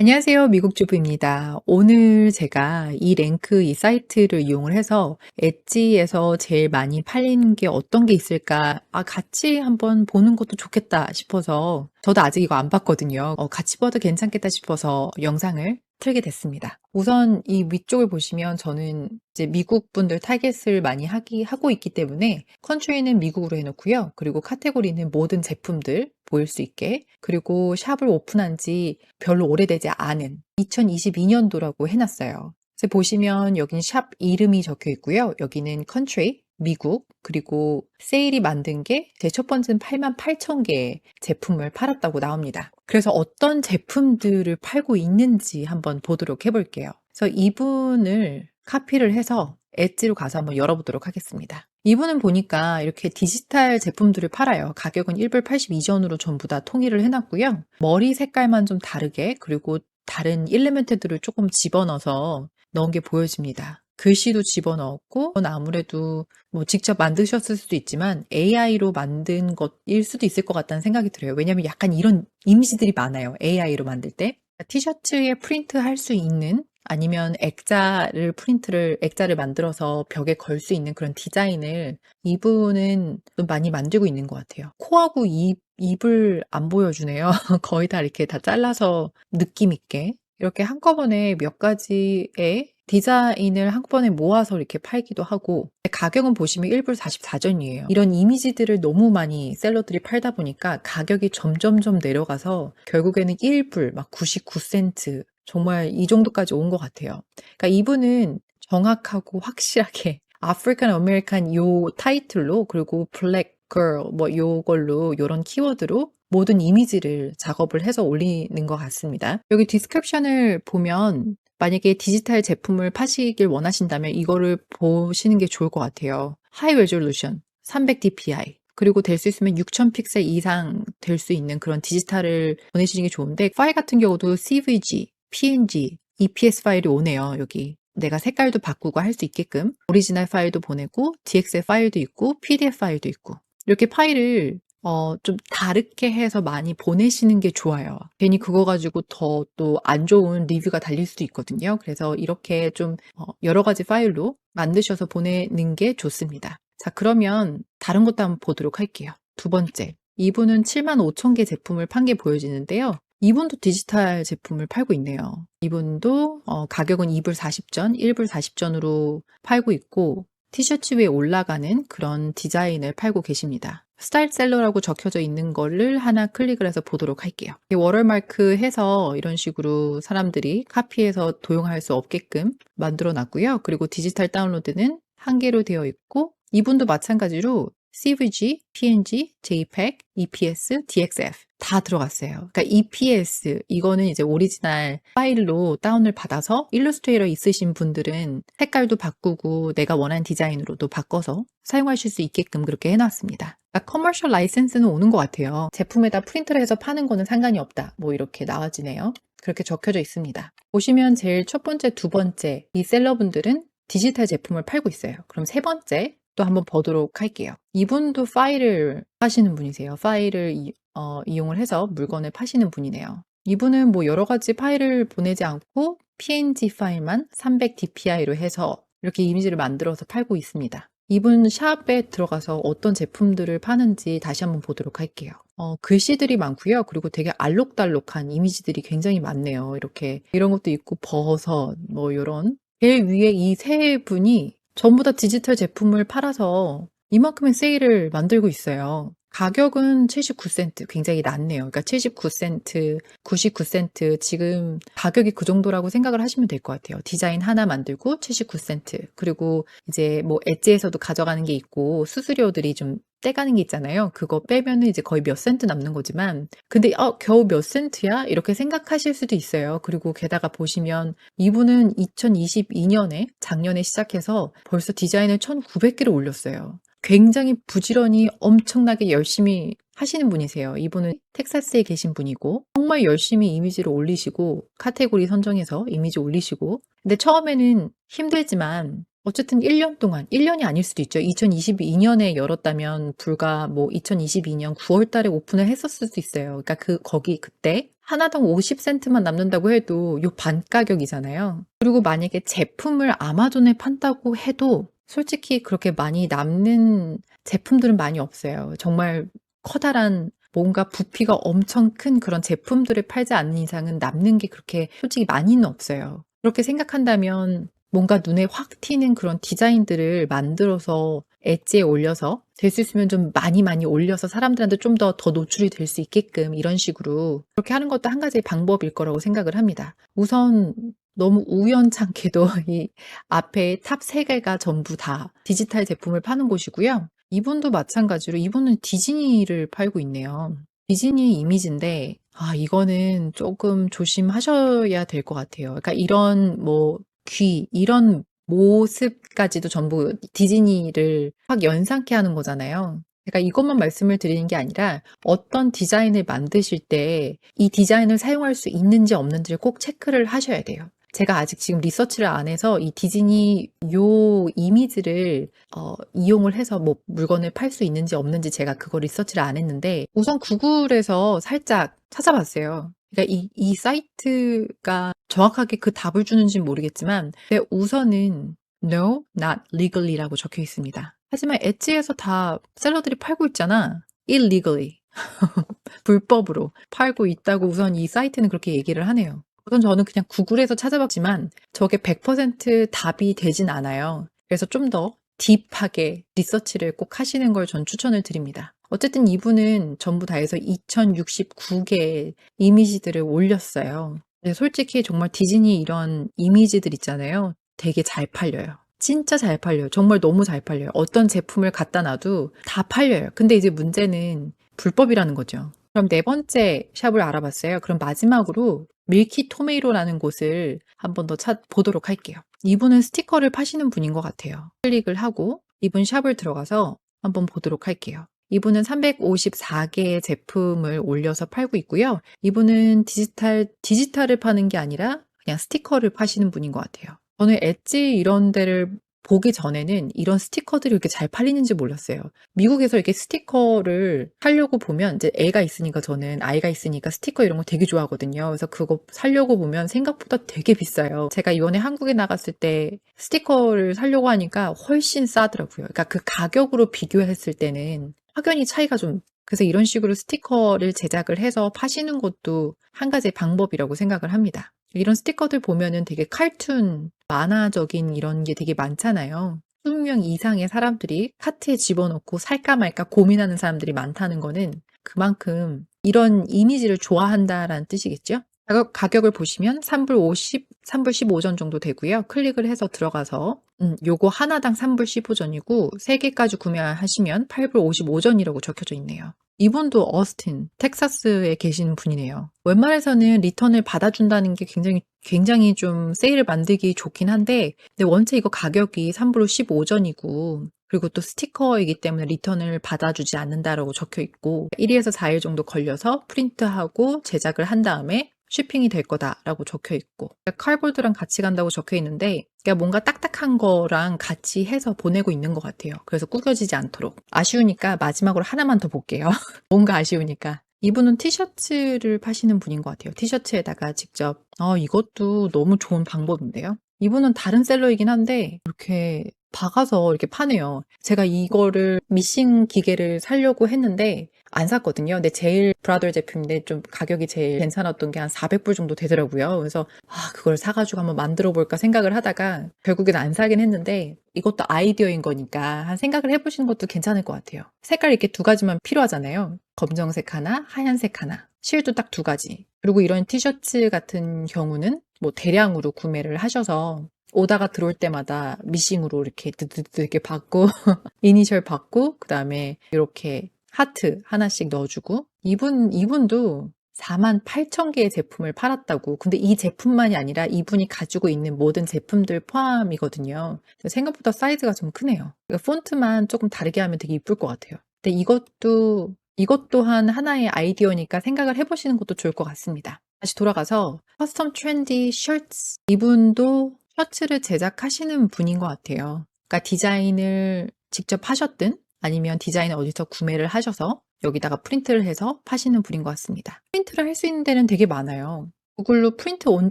안녕하세요. 미국 주부입니다. 오늘 제가 이 랭크 이 사이트를 이용을 해서 엣지에서 제일 많이 팔리는 게 어떤 게 있을까? 아, 같이 한번 보는 것도 좋겠다 싶어서 저도 아직 이거 안 봤거든요. 어, 같이 봐도 괜찮겠다 싶어서 영상을 틀게 됐습니다. 우선 이 위쪽을 보시면 저는 이제 미국 분들 타겟을 많이 하기, 하고 있기 때문에 컨트리는 미국으로 해놓고요. 그리고 카테고리는 모든 제품들 보일 수 있게 그리고 샵을 오픈한 지 별로 오래되지 않은 2022년도라고 해놨어요. 보시면 여기는 샵 이름이 적혀 있고요. 여기는 컨트리, 미국, 그리고 세일이 만든 게 제 첫 번째는 8만 8천 개의 제품을 팔았다고 나옵니다. 그래서 어떤 제품들을 팔고 있는지 한번 보도록 해 볼게요. 그래서 이분을 카피를 해서 엣지로 가서 한번 열어보도록 하겠습니다. 이분은 보니까 이렇게 디지털 제품들을 팔아요. 가격은 1불 82전으로 전부 다 통일을 해놨고요. 머리 색깔만 좀 다르게 그리고 다른 일레멘트들을 조금 집어넣어서 넣은 게 보여집니다. 글씨도 집어넣었고 아무래도 뭐 직접 만드셨을 수도 있지만 AI로 만든 것일 수도 있을 것 같다는 생각이 들어요. 왜냐하면 약간 이런 이미지들이 많아요. AI로 만들 때. 티셔츠에 프린트 할 수 있는 아니면 액자를 프린트를 액자를 만들어서 벽에 걸 수 있는 그런 디자인을 이분은 좀 많이 만들고 있는 것 같아요. 코하고 입 입을 안 보여주네요. 거의 다 이렇게 다 잘라서 느낌 있게 이렇게 한꺼번에 몇 가지의 디자인을 한꺼번에 모아서 이렇게 팔기도 하고 가격은 보시면 1불 44전이에요. 이런 이미지들을 너무 많이 셀러들이 팔다 보니까 가격이 점점점 내려가서 결국에는 1불 막 99센트 정말 이 정도까지 온 것 같아요. 그러니까 이분은 정확하고 확실하게 아프리칸 아메리칸 요 타이틀로 그리고 블랙 걸뭐 요걸로 요런 키워드로 모든 이미지를 작업을 해서 올리는 것 같습니다. 여기 디스크립션을 보면 만약에 디지털 제품을 파시길 원하신다면 이거를 보시는 게 좋을 것 같아요. 하이 레졸루션 300dpi 그리고 될 수 있으면 6000 픽셀 이상 될 수 있는 그런 디지털을 보내시는 게 좋은데 파일 같은 경우도 CVG, PNG, EPS 파일이 오네요. 여기 내가 색깔도 바꾸고 할 수 있게끔 오리지널 파일도 보내고 DXF 파일도 있고 PDF 파일도 있고 이렇게 파일을 어, 좀 다르게 해서 많이 보내시는 게 좋아요. 괜히 그거 가지고 더 또 안 좋은 리뷰가 달릴 수도 있거든요. 그래서 이렇게 좀 어, 여러 가지 파일로 만드셔서 보내는 게 좋습니다. 자, 그러면 다른 것도 한번 보도록 할게요. 두 번째. 이분은 7만 5천 개 제품을 판 게 보여지는데요. 이분도 디지털 제품을 팔고 있네요. 이분도 어, 가격은 2불 40전, 1불 40전으로 팔고 있고 티셔츠 위에 올라가는 그런 디자인을 팔고 계십니다. 스타일셀러라고 적혀져 있는 거를 하나 클릭을 해서 보도록 할게요. 워터마크 해서 이런 식으로 사람들이 카피해서 도용할 수 없게끔 만들어 놨고요. 그리고 디지털 다운로드는 한 개로 되어 있고 이분도 마찬가지로 CVG, PNG, JPEG, EPS, DXF 다 들어갔어요. 그러니까 EPS 이거는 이제 오리지널 파일로 다운을 받아서 일러스트레이터 있으신 분들은 색깔도 바꾸고 내가 원하는 디자인으로도 바꿔서 사용하실 수 있게끔 그렇게 해놨습니다. 그러니까 커머셜 라이센스는 오는 것 같아요. 제품에다 프린트를 해서 파는 거는 상관이 없다. 뭐 이렇게 나와지네요. 그렇게 적혀져 있습니다. 보시면 제일 첫 번째, 두 번째 이 셀러분들은 디지털 제품을 팔고 있어요. 그럼 세 번째 또 한번 보도록 할게요. 이분도 파일을 파시는 분이세요. 파일을 이, 어, 이용을 해서 물건을 파시는 분이네요. 이분은 뭐 여러 가지 파일을 보내지 않고 PNG 파일만 300dpi로 해서 이렇게 이미지를 만들어서 팔고 있습니다. 이분 샵에 들어가서 어떤 제품들을 파는지 다시 한번 보도록 할게요. 어, 글씨들이 많고요. 그리고 되게 알록달록한 이미지들이 굉장히 많네요. 이렇게 이런 것도 있고 버섯 뭐 이런 제일 위에 이 세 분이 전부 다 디지털 제품을 팔아서 이만큼의 세일을 만들고 있어요. 가격은 79센트 굉장히 낮네요. 그러니까 79센트, 99센트 지금 가격이 그 정도라고 생각을 하시면 될 것 같아요. 디자인 하나 만들고 79센트. 그리고 이제 뭐 엣지에서도 가져가는 게 있고 수수료들이 좀 떼가는 게 있잖아요. 그거 빼면은 이제 거의 몇 센트 남는 거지만 근데 어 겨우 몇 센트야? 이렇게 생각하실 수도 있어요. 그리고 게다가 보시면 이분은 2022년에 작년에 시작해서 벌써 디자인을 1,900개를 올렸어요. 굉장히 부지런히 엄청나게 열심히 하시는 분이세요. 이분은 텍사스에 계신 분이고 정말 열심히 이미지를 올리시고 카테고리 선정해서 이미지 올리시고 근데 처음에는 힘들지만 어쨌든 1년 동안 1년이 아닐 수도 있죠. 2022년에 열었다면 불과 뭐 2022년 9월 달에 오픈을 했었을 수도 있어요. 그러니까 그 거기 그때 하나당 50센트만 남는다고 해도 요 반 가격이잖아요. 그리고 만약에 제품을 아마존에 판다고 해도 솔직히 그렇게 많이 남는 제품들은 많이 없어요. 정말 커다란 뭔가 부피가 엄청 큰 그런 제품들을 팔지 않는 이상은 남는 게 그렇게 솔직히 많이는 없어요. 그렇게 생각한다면 뭔가 눈에 확 튀는 그런 디자인들을 만들어서 엣지에 올려서 될 수 있으면 좀 많이 많이 올려서 사람들한테 좀 더더 노출이 될 수 있게끔 이런 식으로 그렇게 하는 것도 한 가지의 방법일 거라고 생각을 합니다. 우선 너무 우연찮게도 이 앞에 탑 3개가 전부 다 디지털 제품을 파는 곳이고요. 이분도 마찬가지로 이분은 디즈니를 팔고 있네요. 디즈니 이미지인데 아 이거는 조금 조심하셔야 될 것 같아요. 그러니까 이런 뭐 귀 이런 모습까지도 전부 디즈니를 확 연상케 하는 거잖아요. 그러니까 이것만 말씀을 드리는 게 아니라 어떤 디자인을 만드실 때 이 디자인을 사용할 수 있는지 없는지를 꼭 체크를 하셔야 돼요. 제가 아직 지금 리서치를 안 해서 이 디즈니 요 이미지를 어, 이용을 해서 뭐 물건을 팔 수 있는지 없는지 제가 그거 리서치를 안 했는데 우선 구글에서 살짝 찾아봤어요. 그러니까 이, 이 사이트가 정확하게 그 답을 주는지는 모르겠지만 우선은 no, not legally라고 적혀 있습니다. 하지만 엣지에서 다 셀러들이 팔고 있잖아. illegally. 불법으로 팔고 있다고 우선 이 사이트는 그렇게 얘기를 하네요. 우선 저는 그냥 구글에서 찾아봤지만 저게 100% 답이 되진 않아요. 그래서 좀 더 딥하게 리서치를 꼭 하시는 걸 전 추천을 드립니다. 어쨌든 이분은 전부 다 해서 2069개의 이미지들을 올렸어요. 근데 솔직히 정말 디즈니 이런 이미지들 있잖아요. 되게 잘 팔려요. 진짜 잘 팔려요. 정말 너무 잘 팔려요. 어떤 제품을 갖다 놔도 다 팔려요. 근데 이제 문제는 불법이라는 거죠. 그럼 네 번째 샵을 알아봤어요. 그럼 마지막으로 밀키 토메이로라는 곳을 한 번 더 찾보도록 할게요. 이분은 스티커를 파시는 분인 것 같아요. 클릭을 하고 이분 샵을 들어가서 한번 보도록 할게요. 이분은 354개의 제품을 올려서 팔고 있고요. 이분은 디지털, 디지털을 파는 게 아니라 그냥 스티커를 파시는 분인 것 같아요. 저는 엣지 이런 데를 보기 전에는 이런 스티커들이 이렇게 잘 팔리는지 몰랐어요. 미국에서 이렇게 스티커를 사려고 보면 이제 애가 있으니까 저는 아이가 있으니까 스티커 이런 거 되게 좋아하거든요. 그래서 그거 사려고 보면 생각보다 되게 비싸요. 제가 이번에 한국에 나갔을 때 스티커를 사려고 하니까 훨씬 싸더라고요. 그러니까 그 가격으로 비교했을 때는 확연히 차이가 좀 그래서 이런 식으로 스티커를 제작을 해서 파시는 것도 한 가지의 방법이라고 생각을 합니다. 이런 스티커들 보면은 되게 칼툰, 만화적인 이런 게 되게 많잖아요. 20명 이상의 사람들이 카트에 집어넣고 살까 말까 고민하는 사람들이 많다는 거는 그만큼 이런 이미지를 좋아한다라는 뜻이겠죠? 가격, 가격을 보시면 3불 50, 3불 15전 정도 되고요. 클릭을 해서 들어가서 음, 요거 하나당 3불 15전이고 3개까지 구매하시면 8불 55전이라고 적혀져 있네요. 이분도 어스틴, 텍사스에 계신 분이네요. 웬만해서는 리턴을 받아준다는 게 굉장히 굉장히 좀 세일을 만들기 좋긴 한데 근데 원체 이거 가격이 3불 15전이고 그리고 또 스티커이기 때문에 리턴을 받아주지 않는다라고 적혀 있고 1일에서 4일 정도 걸려서 프린트하고 제작을 한 다음에 쉬핑이 될 거다라고 적혀 있고 칼볼드랑 같이 간다고 적혀 있는데 그러니까 뭔가 딱딱한 거랑 같이 해서 보내고 있는 것 같아요. 그래서 구겨지지 않도록 아쉬우니까 마지막으로 하나만 더 볼게요. 뭔가 아쉬우니까 이분은 티셔츠를 파시는 분인 것 같아요. 티셔츠에다가 직접 어 이것도 너무 좋은 방법인데요. 이분은 다른 셀러이긴 한데 이렇게 박아서 이렇게 파네요. 제가 이거를 미싱 기계를 사려고 했는데 안 샀거든요. 근데 제일 브라더 제품인데 좀 가격이 제일 괜찮았던 게 한 400불 정도 되더라고요. 그래서 아, 그걸 사가지고 한번 만들어 볼까 생각을 하다가 결국엔 안 사긴 했는데 이것도 아이디어인 거니까 한 생각을 해보시는 것도 괜찮을 것 같아요. 색깔 이렇게 두 가지만 필요하잖아요. 검정색 하나, 하얀색 하나. 실도 딱 두 가지. 그리고 이런 티셔츠 같은 경우는 뭐 대량으로 구매를 하셔서 오다가 들어올 때마다 미싱으로 이렇게 드드드 이렇게 받고 이니셜 받고 그 다음에 이렇게 하트 하나씩 넣어주고 이분 이분도 4만 8천 개의 제품을 팔았다고. 근데 이 제품만이 아니라 이분이 가지고 있는 모든 제품들 포함이거든요. 생각보다 사이즈가 좀 크네요. 그러니까 폰트만 조금 다르게 하면 되게 이쁠 것 같아요. 근데 이것도 이것 또한 하나의 아이디어니까 생각을 해보시는 것도 좋을 것 같습니다. 다시 돌아가서 커스텀 트렌디 셔츠 이분도 셔츠를 제작하시는 분인 것 같아요. 그러니까 디자인을 직접 하셨든 아니면 디자인을 어디서 구매를 하셔서 여기다가 프린트를 해서 파시는 분인 것 같습니다. 프린트를 할 수 있는 데는 되게 많아요. 구글로 프린트 온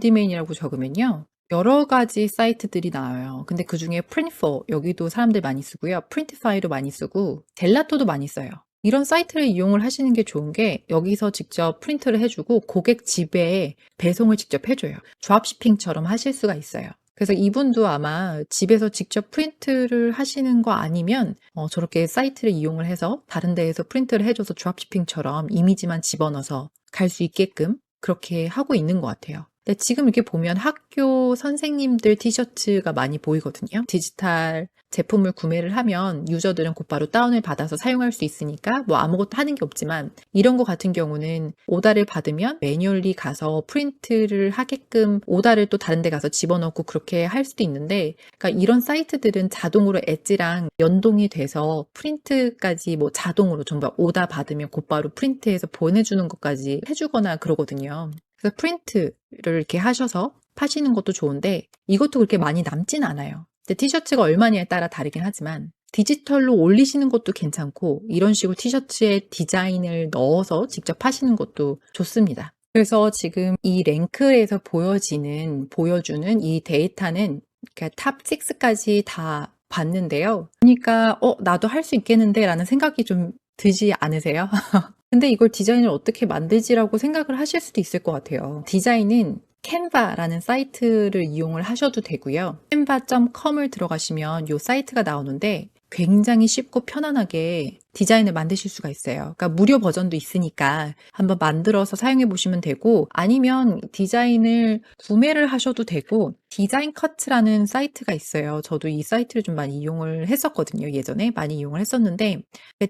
디메인이라고 적으면요. 여러 가지 사이트들이 나와요. 근데 그 중에 프린트4 여기도 사람들 많이 쓰고요. 프린티파이도 많이 쓰고 젤라토도 많이 써요. 이런 사이트를 이용을 하시는 게 좋은 게 여기서 직접 프린트를 해주고 고객 집에 배송을 직접 해줘요. 드랍시핑처럼 하실 수가 있어요. 그래서 이분도 아마 집에서 직접 프린트를 하시는 거 아니면 어, 저렇게 사이트를 이용을 해서 다른 데에서 프린트를 해줘서 드랍시핑처럼 이미지만 집어넣어서 갈 수 있게끔 그렇게 하고 있는 것 같아요. 근데 지금 이렇게 보면 학교 선생님들 티셔츠가 많이 보이거든요. 디지털 제품을 구매를 하면 유저들은 곧바로 다운을 받아서 사용할 수 있으니까 뭐 아무것도 하는 게 없지만 이런 거 같은 경우는 오다를 받으면 매뉴얼리 가서 프린트를 하게끔 오다를 또 다른 데 가서 집어넣고 그렇게 할 수도 있는데 그러니까 이런 사이트들은 자동으로 엣지랑 연동이 돼서 프린트까지 뭐 자동으로 전부 오다 받으면 곧바로 프린트해서 보내주는 것까지 해주거나 그러거든요. 그래서 프린트를 이렇게 하셔서 파시는 것도 좋은데 이것도 그렇게 많이 남진 않아요. 티셔츠가 얼마냐에 따라 다르긴 하지만 디지털로 올리시는 것도 괜찮고 이런 식으로 티셔츠에 디자인을 넣어서 직접 파시는 것도 좋습니다. 그래서 지금 이 랭크에서 보여지는 보여주는 이 데이터는 탑 6까지 다 봤는데요. 그러니까 어 나도 할 수 있겠는데 라는 생각이 좀 들지 않으세요? 근데 이걸 디자인을 어떻게 만들지라고 생각을 하실 수도 있을 것 같아요. 디자인은 캔바라는 사이트를 이용을 하셔도 되고요. canva.com을 들어가시면 이 사이트가 나오는데 굉장히 쉽고 편안하게 디자인을 만드실 수가 있어요. 그러니까 무료 버전도 있으니까 한번 만들어서 사용해 보시면 되고 아니면 디자인을 구매를 하셔도 되고 디자인 커트라는 사이트가 있어요. 저도 이 사이트를 좀 많이 이용을 했었거든요. 예전에 많이 이용을 했었는데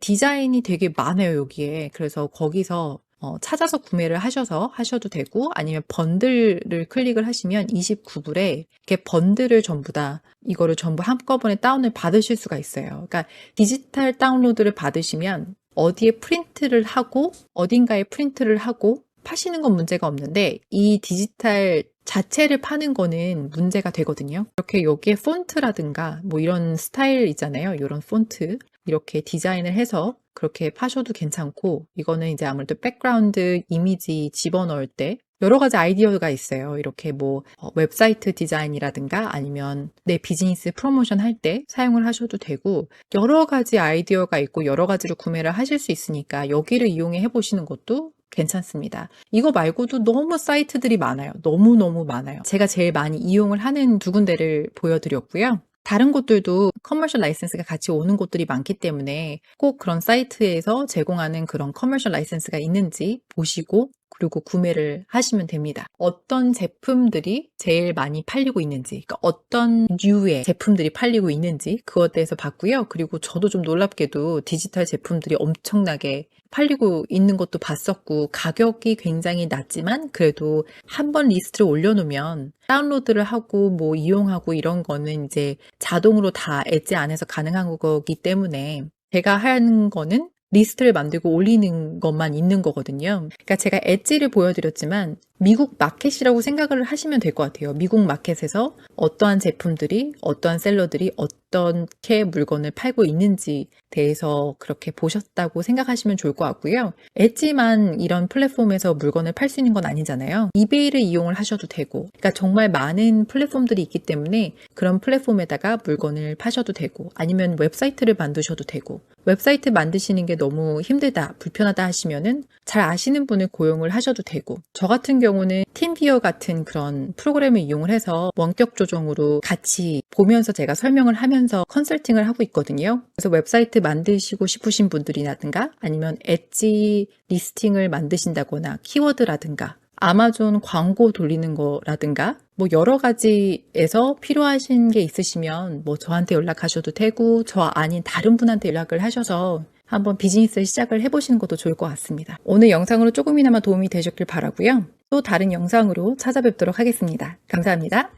디자인이 되게 많아요. 여기에. 그래서 거기서 어, 찾아서 구매를 하셔서 하셔도 되고 아니면 번들을 클릭을 하시면 29불에 이렇게 번들을 전부 다 이거를 전부 한꺼번에 다운을 받으실 수가 있어요. 그러니까 디지털 다운로드를 받으시면 어디에 프린트를 하고 어딘가에 프린트를 하고 파시는 건 문제가 없는데 이 디지털 자체를 파는 거는 문제가 되거든요. 이렇게 여기에 폰트라든가 뭐 이런 스타일 있잖아요. 이런 폰트 이렇게 디자인을 해서 그렇게 파셔도 괜찮고 이거는 이제 아무래도 백그라운드 이미지 집어넣을 때 여러 가지 아이디어가 있어요. 이렇게 뭐 어, 웹사이트 디자인이라든가 아니면 내 비즈니스 프로모션 할 때 사용을 하셔도 되고 여러 가지 아이디어가 있고 여러 가지로 구매를 하실 수 있으니까 여기를 이용해 해보시는 것도 괜찮습니다. 이거 말고도 너무 사이트들이 많아요. 너무너무 많아요. 제가 제일 많이 이용을 하는 두 군데를 보여드렸고요. 다른 곳들도 커머셜 라이센스가 같이 오는 곳들이 많기 때문에 꼭 그런 사이트에서 제공하는 그런 커머셜 라이센스가 있는지 보시고 그리고 구매를 하시면 됩니다. 어떤 제품들이 제일 많이 팔리고 있는지, 그러니까 어떤 류의 제품들이 팔리고 있는지 그것에 대해서 봤고요. 그리고 저도 좀 놀랍게도 디지털 제품들이 엄청나게 팔리고 있는 것도 봤었고 가격이 굉장히 낮지만 그래도 한 번 리스트를 올려놓으면 다운로드를 하고 뭐 이용하고 이런 거는 이제 자동으로 다 엣지 안에서 가능한 거기 때문에 제가 하는 거는 리스트를 만들고 올리는 것만 있는 거거든요. 그러니까 제가 엣지를 보여드렸지만 미국 마켓이라고 생각을 하시면 될 것 같아요. 미국 마켓에서 어떠한 제품들이, 어떠한 셀러들이 어떻게 물건을 팔고 있는지 대해서 그렇게 보셨다고 생각하시면 좋을 것 같고요. 엣지만 이런 플랫폼에서 물건을 팔 수 있는 건 아니잖아요. 이베이를 이용을 하셔도 되고, 그러니까 정말 많은 플랫폼들이 있기 때문에 그런 플랫폼에다가 물건을 파셔도 되고, 아니면 웹사이트를 만드셔도 되고, 웹사이트 만드시는 게 너무 힘들다, 불편하다 하시면은 잘 아시는 분을 고용을 하셔도 되고, 저 같은 경우는 팀비어 같은 그런 프로그램을 이용을 해서 원격 조정으로 같이 보면서 제가 설명을 하면서 컨설팅을 하고 있거든요. 그래서 웹사이트 만드시고 싶으신 분들이라든가 아니면 엣지 리스팅을 만드신다거나 키워드라든가 아마존 광고 돌리는 거라든가 뭐 여러 가지에서 필요하신 게 있으시면 뭐 저한테 연락하셔도 되고 저 아닌 다른 분한테 연락을 하셔서 한번 비즈니스를 시작을 해보시는 것도 좋을 것 같습니다. 오늘 영상으로 조금이나마 도움이 되셨길 바라고요. 또 다른 영상으로 찾아뵙도록 하겠습니다. 감사합니다.